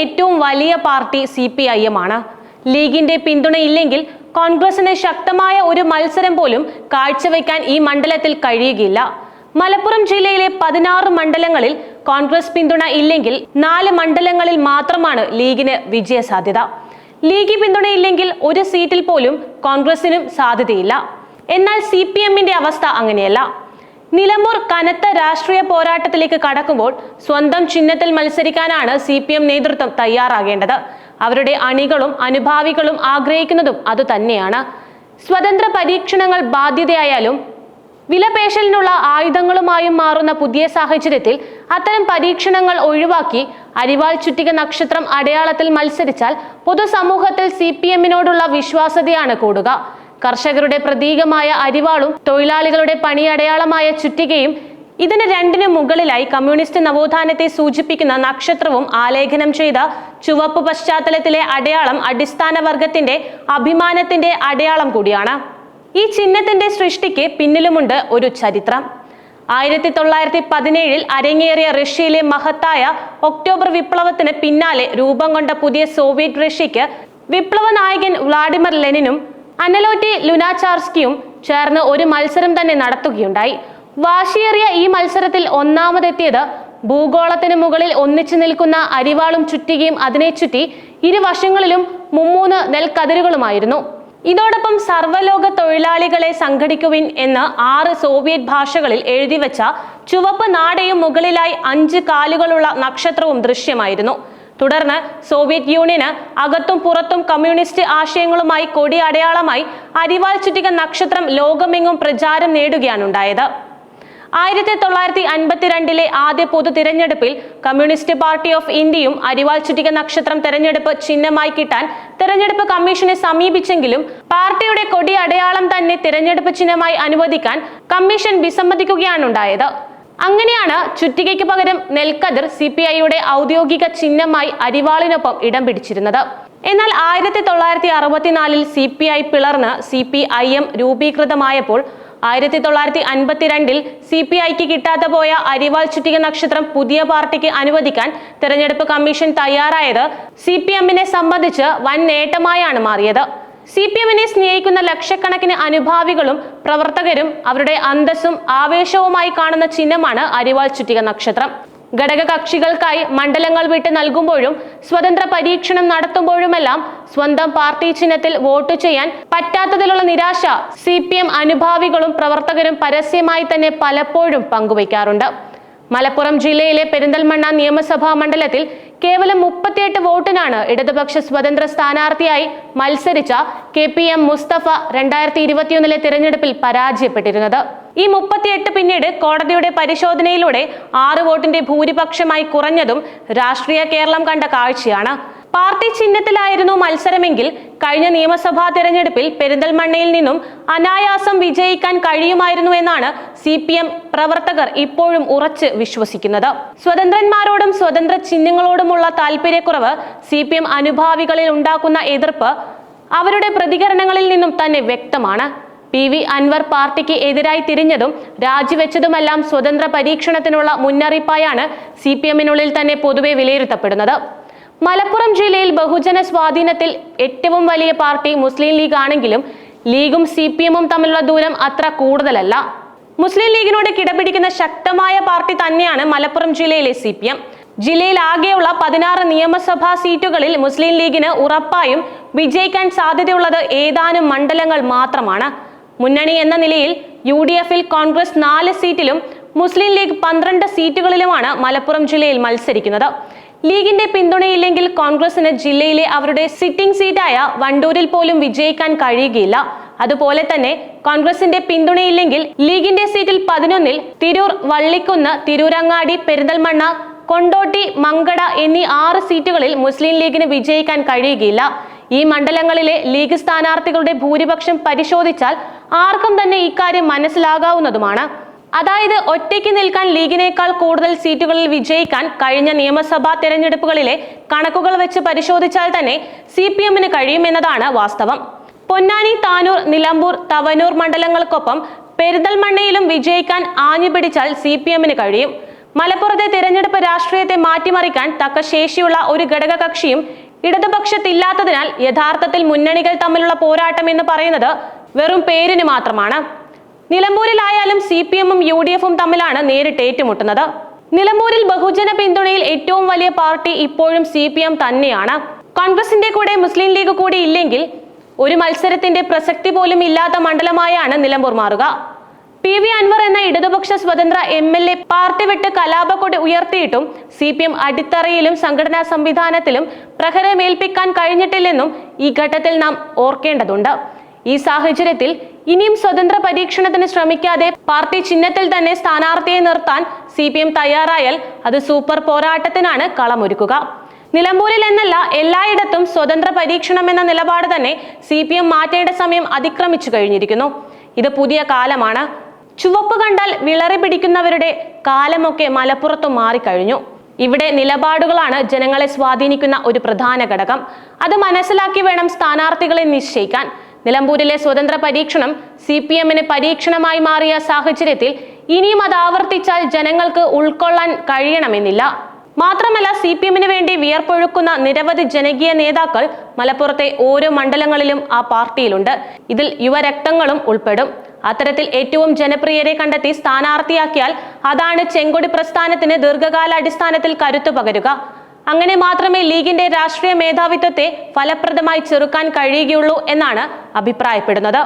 ഏറ്റവും വലിയ party C P I M ആണ്. ലീഗിന്റെ പിന്തുണയില്ലെങ്കിൽ കോൺഗ്രസിന് ശക്തമായ ഒരു മത്സരം പോലും കാഴ്ചവെക്കാൻ ഈ മണ്ഡലത്തിൽ കഴിയുകയില്ല. മലപ്പുറം ജില്ലയിലെ പതിനാറ് മണ്ഡലങ്ങളിൽ കോൺഗ്രസ് പിന്തുണ ഇല്ലെങ്കിൽ നാല് മണ്ഡലങ്ങളിൽ മാത്രമാണ് ലീഗിന് വിജയസാധ്യത. ലീഗ് പിന്തുണയില്ലെങ്കിൽ ഒരു സീറ്റിൽ പോലും കോൺഗ്രസിനും സാധ്യതയില്ല. എന്നാൽ സി പി എമ്മിന്റെ അവസ്ഥ അങ്ങനെയല്ല. നിലമ്പൂർ കനത്ത രാഷ്ട്രീയ പോരാട്ടത്തിലേക്ക് കടക്കുമ്പോൾ സ്വന്തം ചിഹ്നത്തിൽ മത്സരിക്കാനാണ് സി പി എം നേതൃത്വം തയ്യാറാകേണ്ടത്. അവരുടെ അണികളും അനുഭാവികളും ആഗ്രഹിക്കുന്നതും അതുതന്നെയാണ് സ്വതന്ത്ര പരീക്ഷണങ്ങൾ ബാധ്യതയായാലും വിലപേശലിനുള്ള ആയുധങ്ങളുമായും മാറുന്ന പുതിയ സാഹചര്യത്തിൽ അത്തരം പരീക്ഷണങ്ങൾ ഒഴിവാക്കി അരിവാൾ ചുറ്റിക നക്ഷത്രം അടയാളത്തിൽ മത്സരിച്ചാൽ പൊതുസമൂഹത്തിൽ സി പി എമ്മിനോടുള്ള വിശ്വാസതയാണ് കൂടുക. കർഷകരുടെ പ്രതീകമായ അരിവാളും തൊഴിലാളികളുടെ പണിയടയാളമായ ചുറ്റികയും ഇതിന് രണ്ടിന് മുകളിലായി കമ്മ്യൂണിസ്റ്റ് നവോത്ഥാനത്തെ സൂചിപ്പിക്കുന്ന നക്ഷത്രവും ആലേഖനം ചെയ്ത ചുവപ്പ് പശ്ചാത്തലത്തിലെ അടയാളം അടിസ്ഥാന വർഗത്തിന്റെ അഭിമാനത്തിന്റെ അടയാളം കൂടിയാണ്. ഈ ചിഹ്നത്തിന്റെ സൃഷ്ടിക്ക് പിന്നിലുമുണ്ട് ഒരു ചരിത്രം. ആയിരത്തി തൊള്ളായിരത്തി പതിനേഴിൽ അരങ്ങേറിയ റഷ്യയിലെ മഹത്തായ ഒക്ടോബർ വിപ്ലവത്തിന് പിന്നാലെ രൂപം കൊണ്ട പുതിയ സോവിയറ്റ് റഷ്യക്ക് വിപ്ലവ നായകൻ വ്ളാഡിമിർ ലെനിനും അനലോറ്റി ലുനാചാർസ്കിയും ചേർന്ന് ഒരു മത്സരം തന്നെ നടത്തുകയുണ്ടായി. വാശിയേറിയ ഈ മത്സരത്തിൽ ഒന്നാമതെത്തിയത് ഭൂഗോളത്തിന് മുകളിൽ ഒന്നിച്ചു നിൽക്കുന്ന അരിവാളും ചുറ്റികയും അതിനെ ചുറ്റി ഇരുവശങ്ങളിലും മുമ്മൂന്ന് നെൽക്കതിരുകളുമായിരുന്നു. ഇതോടൊപ്പം സർവലോക തൊഴിലാളികളെ സംഘടിക്കുവിൻ എന്ന് ആറ് സോവിയറ്റ് ഭാഷകളിൽ എഴുതിവെച്ച ചുവപ്പ് നാടയും മുകളിലായി അഞ്ച് കാലുകളുള്ള നക്ഷത്രവും ദൃശ്യമായിരുന്നു. തുടർന്ന് സോവിയറ്റ് യൂണിയന് അകത്തും പുറത്തും കമ്മ്യൂണിസ്റ്റ് ആശയങ്ങളുമായി കൊടി അടയാളമായി അരിവാൾ ചുറ്റിക നക്ഷത്രം ലോകമെങ്ങും പ്രചാരം നേടുകയാണുണ്ടായത്. ആയിരത്തി തൊള്ളായിരത്തി അൻപത്തിരണ്ടിലെ ആദ്യ പൊതു തിരഞ്ഞെടുപ്പിൽ കമ്മ്യൂണിസ്റ്റ് പാർട്ടി ഓഫ് ഇന്ത്യയും അരിവാൾ ചുറ്റിക നക്ഷത്രം തെരഞ്ഞെടുപ്പ് ചിഹ്നമായി കിട്ടാൻ തെരഞ്ഞെടുപ്പ് കമ്മീഷനെ സമീപിച്ചെങ്കിലും പാർട്ടിയുടെ കൊടി അടയാളം തന്നെ തിരഞ്ഞെടുപ്പ് ചിഹ്നമായി അനുവദിക്കാൻ കമ്മീഷൻ വിസമ്മതിക്കുകയാണുണ്ടായത്. അങ്ങനെയാണ് ചുറ്റികയ്ക്ക് പകരം നെൽക്കതിർ സി പി ഐയുടെ ഔദ്യോഗിക ചിഹ്നമായി അരിവാളിനൊപ്പം ഇടം പിടിച്ചിരുന്നത്. എന്നാൽ ആയിരത്തി തൊള്ളായിരത്തി അറുപത്തിനാലിൽ സി പി ഐ പിളർന്ന് സി പി ഐ എം രൂപീകൃതമായപ്പോൾ ആയിരത്തി തൊള്ളായിരത്തി അൻപത്തിരണ്ടിൽ സി പി ഐക്ക് കിട്ടാതെ പോയ അരിവാൾ ചുറ്റിക നക്ഷത്രം പുതിയ പാർട്ടിക്ക് അനുവദിക്കാൻ തെരഞ്ഞെടുപ്പ് കമ്മീഷൻ തയ്യാറായത് സി പി എമ്മിനെ സംബന്ധിച്ച് വൻ നേട്ടമായാണ് മാറിയത്. സി പി എമ്മിനെ സ്നേഹിക്കുന്ന ലക്ഷക്കണക്കിന് അനുഭാവികളും പ്രവർത്തകരും അവരുടെ അന്തസ്സും ആവേശവുമായി കാണുന്ന ചിഹ്നമാണ് അരിവാൾ ചുറ്റിക നക്ഷത്രം. ഘടക കക്ഷികൾക്കായി മണ്ഡലങ്ങൾ വിട്ട് നൽകുമ്പോഴും സ്വതന്ത്ര പരീക്ഷണം നടത്തുമ്പോഴുമെല്ലാം സ്വന്തം പാർട്ടി ചിഹ്നത്തിൽ വോട്ട് ചെയ്യാൻ പറ്റാത്തതിലുള്ള നിരാശ സി പി എം അനുഭാവികളും പ്രവർത്തകരും പരസ്യമായി തന്നെ പലപ്പോഴും പങ്കുവയ്ക്കാറുണ്ട്. മലപ്പുറം ജില്ലയിലെ പെരിന്തൽമണ്ണ നിയമസഭാ മണ്ഡലത്തിൽ കേവലം മുപ്പത്തിയെട്ട് വോട്ടിനാണ് ഇടതുപക്ഷ സ്വതന്ത്ര സ്ഥാനാർത്ഥിയായി മത്സരിച്ച കെ പി എം മുസ്തഫ രണ്ടായിരത്തി ഇരുപത്തിയൊന്നിലെ തിരഞ്ഞെടുപ്പിൽ പരാജയപ്പെട്ടിരുന്നത്. ഈ മുപ്പത്തിയെട്ട് പിന്നീട് കോടതിയുടെ പരിശോധനയിലൂടെ ആറ് വോട്ടിന്റെ ഭൂരിപക്ഷമായി കുറഞ്ഞതും രാഷ്ട്രീയ കേരളം കണ്ട കാഴ്ചയാണ്. പാർട്ടി ചിഹ്നത്തിലായിരുന്നു മത്സരമെങ്കിൽ കഴിഞ്ഞ നിയമസഭാ തെരഞ്ഞെടുപ്പിൽ പെരിന്തൽമണ്ണയിൽ നിന്നും അനായാസം വിജയിക്കാൻ കഴിയുമായിരുന്നു എന്നാണ് സി പി എം പ്രവർത്തകർ ഇപ്പോഴും ഉറച്ച് വിശ്വസിക്കുന്നത്. സ്വതന്ത്രന്മാരോടും സ്വതന്ത്ര ചിഹ്നങ്ങളോടുമുള്ള താല്പര്യക്കുറവ് സി പി എം അനുഭാവികളിൽ ഉണ്ടാക്കുന്ന എതിർപ്പ് അവരുടെ പ്രതികരണങ്ങളിൽ നിന്നും തന്നെ വ്യക്തമാണ്. പി വി അൻവർ പാർട്ടിക്ക് എതിരായി തിരിഞ്ഞതും രാജിവെച്ചതുമെല്ലാം സ്വതന്ത്ര പരീക്ഷണത്തിനുള്ള മുന്നറിയിപ്പായാണ് സി പി എമ്മിനുള്ളിൽ തന്നെ പൊതുവെ വിലയിരുത്തപ്പെടുന്നത്. മലപ്പുറം ജില്ലയിൽ ബഹുജന സ്വാധീനത്തിൽ ഏറ്റവും വലിയ പാർട്ടി മുസ്ലിം ലീഗ് ആണെങ്കിലും ലീഗും സി പി എമ്മും തമ്മിലുള്ള ദൂരം അത്ര കൂടുതലല്ല. മുസ്ലിം ലീഗിനോട് കിടപിടിക്കുന്ന ശക്തമായ പാർട്ടി തന്നെയാണ് മലപ്പുറം ജില്ലയിലെ സി പി എം. ജില്ലയിൽ ആകെയുള്ള പതിനാറ് നിയമസഭാ സീറ്റുകളിൽ മുസ്ലിം ലീഗിന് ഉറപ്പായും വിജയിക്കാൻ സാധ്യതയുള്ളത് ഏതാനും മണ്ഡലങ്ങൾ മാത്രമാണ്. മുന്നണി എന്ന നിലയിൽ യു ഡി എഫിൽ കോൺഗ്രസ് നാല് സീറ്റിലും മുസ്ലിം ലീഗ് പന്ത്രണ്ട് സീറ്റുകളിലുമാണ് മലപ്പുറം ജില്ലയിൽ മത്സരിക്കുന്നത്. ലീഗിന്റെ പിന്തുണയില്ലെങ്കിൽ കോൺഗ്രസിന് ജില്ലയിലെ അവരുടെ സിറ്റിംഗ് സീറ്റായ വണ്ടൂരിൽ പോലും വിജയിക്കാൻ കഴിയുകയില്ല. അതുപോലെ തന്നെ കോൺഗ്രസിന്റെ പിന്തുണയില്ലെങ്കിൽ ലീഗിന്റെ സീറ്റിൽ പതിനൊന്നിൽ തിരൂർ വള്ളിക്കുന്ന് തിരൂരങ്ങാടി പെരിന്തൽമണ്ണ കൊണ്ടോട്ടി മങ്കട എന്നീ ആറ് സീറ്റുകളിൽ മുസ്ലിം ലീഗിന് വിജയിക്കാൻ കഴിയുകയില്ല. ഈ മണ്ഡലങ്ങളിലെ ലീഗ് സ്ഥാനാർത്ഥികളുടെ ഭൂരിപക്ഷം പരിശോധിച്ചാൽ ആർക്കും തന്നെ ഇക്കാര്യം മനസ്സിലാകാവുന്നതുമാണ്. അതായത് ഒറ്റയ്ക്ക് നിൽക്കാൻ ലീഗിനേക്കാൾ കൂടുതൽ സീറ്റുകളിൽ വിജയിക്കാൻ കഴിഞ്ഞ നിയമസഭാ തെരഞ്ഞെടുപ്പുകളിലെ കണക്കുകൾ വെച്ച് പരിശോധിച്ചാൽ തന്നെ സി പി എമ്മിന് കഴിയുമെന്നതാണ് വാസ്തവം. പൊന്നാനി താനൂർ നിലമ്പൂർ തവനൂർ മണ്ഡലങ്ങൾക്കൊപ്പം പെരിന്തൽമണ്ണയിലും വിജയിക്കാൻ ആഞ്ഞു പിടിച്ചാൽ സി പി എമ്മിന് കഴിയും. മലപ്പുറത്തെ തെരഞ്ഞെടുപ്പ് രാഷ്ട്രീയത്തെ മാറ്റിമറിക്കാൻ തക്ക ശേഷിയുള്ള ഒരു ഘടകകക്ഷിയും ഇടതുപക്ഷത്തില്ലാത്തതിനാൽ യഥാർത്ഥത്തിൽ മുന്നണികൾ തമ്മിലുള്ള പോരാട്ടം എന്ന് പറയുന്നത് വെറും പേരിന് മാത്രമാണ്. നിലമ്പൂരിലായാലും സി പി എമ്മും യു ഡി എഫും തമ്മിലാണ് നേരിട്ട് ഏറ്റുമുട്ടുന്നത്. നിലമ്പൂരിൽ ബഹുജന പിന്തുണയിൽ ഏറ്റവും വലിയ പാർട്ടി ഇപ്പോഴും സി പി എം തന്നെയാണ്. കോൺഗ്രസിന്റെ കൂടെ മുസ്ലിം ലീഗ് കൂടി ഇല്ലെങ്കിൽ ഒരു മത്സരത്തിന്റെ പ്രസക്തി പോലും ഇല്ലാത്ത മണ്ഡലമായാണ് നിലമ്പൂർ മാറുക. പി വി അൻവർ എന്ന ഇടതുപക്ഷ സ്വതന്ത്ര എം എൽ എ പാർട്ടി വിട്ട് കലാപക്കൊടി ഉയർത്തിയിട്ടും സി പി എം അടിത്തറയിലും സംഘടനാ സംവിധാനത്തിലും പ്രഹരമേൽപ്പിക്കാൻ കഴിഞ്ഞിട്ടില്ലെന്നും ഈ ഘട്ടത്തിൽ നാം ഓർക്കേണ്ടതുണ്ട്. ഈ സാഹചര്യത്തിൽ ഇനിയും സ്വതന്ത്ര പരീക്ഷണത്തിന് ശ്രമിക്കാതെ പാർട്ടി ചിഹ്നത്തിൽ തന്നെ സ്ഥാനാർത്ഥിയെ നിർത്താൻ സി പി എം തയ്യാറായാൽ അത് സൂപ്പർ പോരാട്ടത്തിനാണ് കളമൊരുക്കുക. നിലമ്പൂരിൽ എന്നല്ല എല്ലായിടത്തും സ്വതന്ത്ര പരീക്ഷണം എന്ന നിലപാട് തന്നെ സി പി എം മാറ്റേണ്ട സമയം അതിക്രമിച്ചു കഴിഞ്ഞിരിക്കുന്നു. ഇത് പുതിയ കാലമാണ്. ചുവപ്പ് കണ്ടാൽ വിളറി പിടിക്കുന്നവരുടെ കാലമൊക്കെ മലപ്പുറത്തും മാറിക്കഴിഞ്ഞു. ഇവിടെ നിലപാടുകളാണ് ജനങ്ങളെ സ്വാധീനിക്കുന്ന ഒരു പ്രധാന ഘടകം. അത് മനസ്സിലാക്കി വേണം സ്ഥാനാർത്ഥികളെ നിശ്ചയിക്കാൻ. നിലമ്പൂരിലെ സ്വതന്ത്ര പരീക്ഷണം സി പി എമ്മിന് പരീക്ഷണമായി മാറിയ സാഹചര്യത്തിൽ ഇനിയും അത് ആവർത്തിച്ചാൽ ജനങ്ങൾക്ക് ഉൾക്കൊള്ളാൻ കഴിയണമെന്നില്ല. മാത്രമല്ല സി പി എമ്മിന് വേണ്ടി വിയർപ്പൊഴുക്കുന്ന നിരവധി ജനകീയ നേതാക്കൾ മലപ്പുറത്തെ ഓരോ മണ്ഡലങ്ങളിലും ആ പാർട്ടിയിലുണ്ട്. ഇതിൽ യുവരക്തങ്ങളും ഉൾപ്പെടും. അത്തരത്തിൽ ഏറ്റവും ജനപ്രിയരെ കണ്ടെത്തി സ്ഥാനാർത്ഥിയാക്കിയാൽ അതാണ് ചെങ്കൊടി പ്രസ്ഥാനത്തിന് ദീർഘകാലാടിസ്ഥാനത്തിൽ കരുത്തു പകരുക. അങ്ങനെ മാത്രമേ ലീഗിന്റെ രാഷ്ട്രീയ മേധാവിത്വത്തെ ഫലപ്രദമായി ചെറുക്കാൻ കഴിയുകയുള്ളൂ എന്നാണ് അഭിപ്രായപ്പെടുന്നത്.